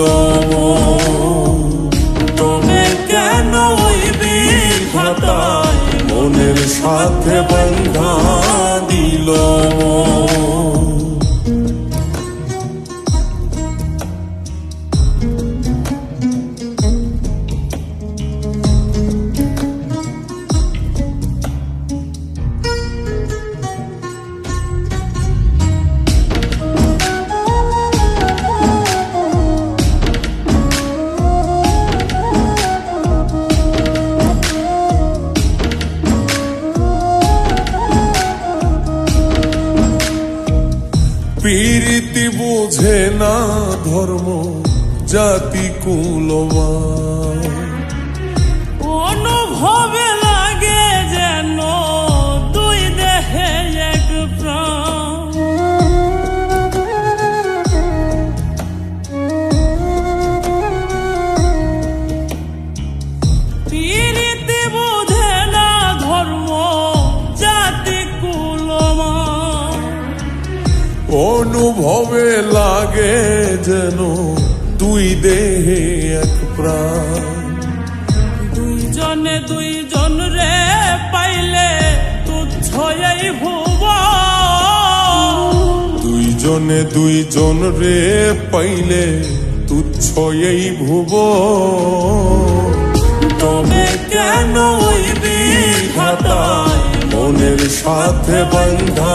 দিল তবে কেন ওই বিধাতায় মনের সাথে বন্ধা দিল পীরিতি বোঝে না ধর্ম জাতি কুলমা অনুভবে লাগে যেন দুই দেহে এক প্রাণ। দুইজনে দুইজন রে পাইলে এই ভুব। দুইজনে দুইজন রে পাইলে তুচ্ছ এই ভুব। তবে কেন ওই বিধাতায় মনের সাথে বন্ধা?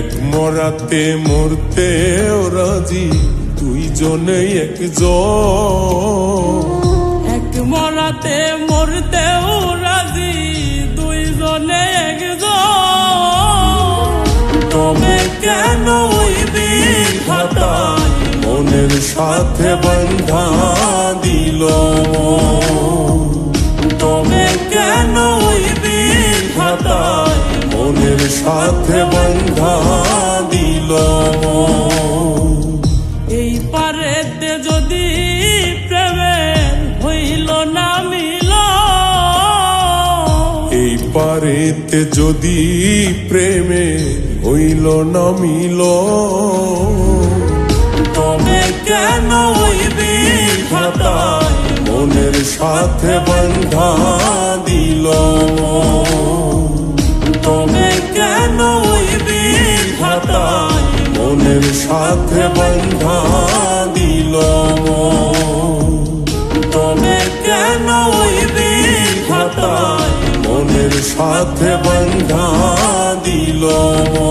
এক মরাতে মরতে রাজি দুইজনে একজন। এক মরাতে মরতেও রাজি দুইজনে একজন। তবে কেন মনের সাথে বন্ধা দিল? পারেতে যদি প্রেমে হইল না মিল। তবে কেন বিধাতায় মনের সাথে বন্ধা দিল? তবে কেন বিধাতায় মনের সাথে বন্ধা हाथ बंधा दिलों